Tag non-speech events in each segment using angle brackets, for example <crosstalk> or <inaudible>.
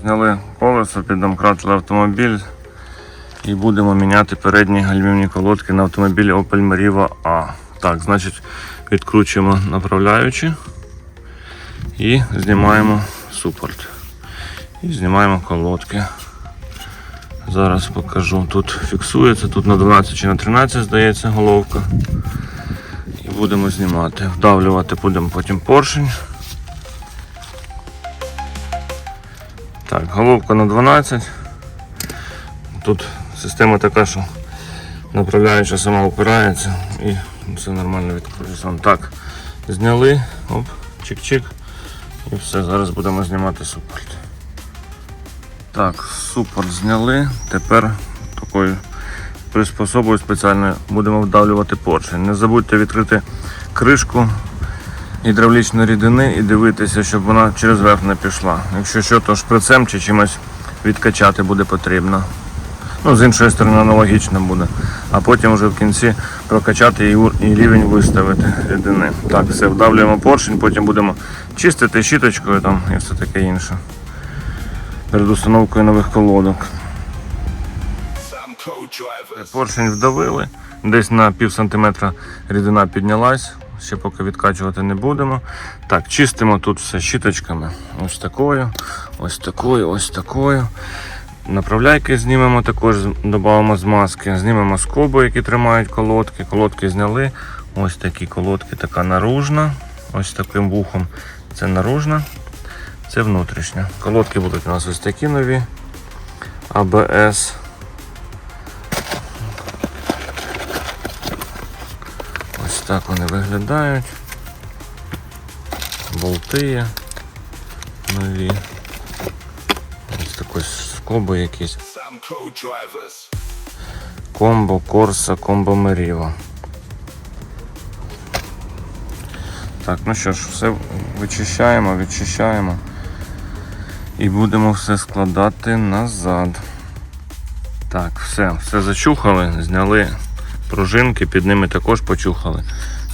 Зняли колесо, піддомкратили автомобіль і будемо міняти передні гальмівні колодки на автомобілі Opel Meriva A. Так, значить, відкручуємо направляючі і знімаємо супорт. І знімаємо колодки. Зараз покажу. Тут фіксується, тут на 12 чи на 13 здається головка. І будемо знімати. Вдавлювати будемо потім поршень. Так, головка на 12. Тут система така, що направляюча сама опирається і все нормально відкручується. Так, зняли, оп, чик-чик. І все, зараз будемо знімати супорт. Так, супорт зняли. Тепер такою приспособою спеціальною будемо вдавлювати поршень. Не забудьте відкрити кришку гідравлічної рідини і дивитися, щоб вона через верх не пішла. Якщо що, то шприцем чи чимось відкачати буде потрібно. Ну, з іншої сторони аналогічно буде. А потім вже в кінці прокачати і рівень виставити рідини. Так, все, вдавлюємо поршень, потім будемо чистити щіточкою там і все таке інше. Перед установкою нових колодок. Поршень вдавили, десь на пів сантиметра рідина піднялась, ще поки відкачувати не будемо. Так, чистимо тут все щіточками. Ось такою, ось такою, ось такою. Направляйки знімемо також, додамо змазки, знімемо скоби, які тримають колодки. Колодки зняли. Ось такі колодки, така наружна. Ось таким вухом. Це наружна, це внутрішня. Колодки будуть у нас ось такі нові. АБС. Ось так вони виглядають. Болти є нові. Ось такої скоби якісь. Комбо, Корса, комбо Меріва. Так, ну що ж, все вичищаємо, відчищаємо. І будемо все складати назад. Так, все, все зачухали, зняли пружинки, під ними також почухали.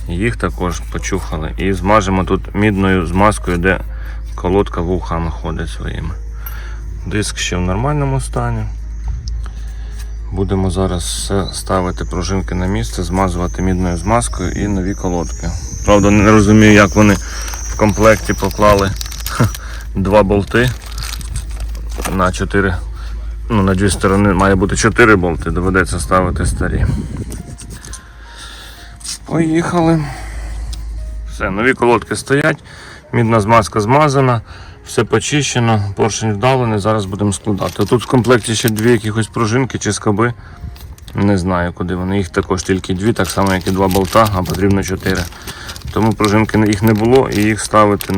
Їх також почухали. І змажемо тут мідною змазкою, де колодка вухами ходить своїми. Диск ще в нормальному стані. Будемо зараз все ставити пружинки на місце, змазувати мідною змазкою і нові колодки. Правда, не розумію, як вони в комплекті поклали <laughs> два болти на 4. Ну, на дві сторони має бути 4 болти, доведеться ставити старі. Поїхали. Все, нові колодки стоять, мідна змазка змазана, все почищено, поршень вдавлений, зараз будемо складати. Тут в комплекті ще дві якихось пружинки чи скоби. Не знаю, куди вони. Їх також тільки дві, так само, як і два болта, а потрібно чотири. Тому пружинки їх не було і їх ставити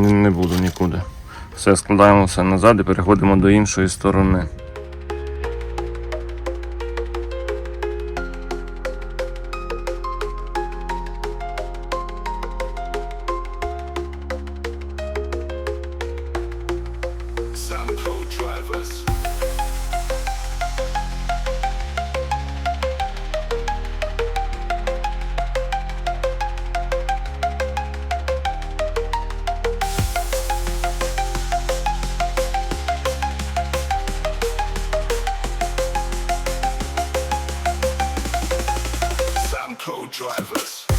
не буду нікуди. Все, складаємо все назад і переходимо до іншої сторони. Samco co-drivers.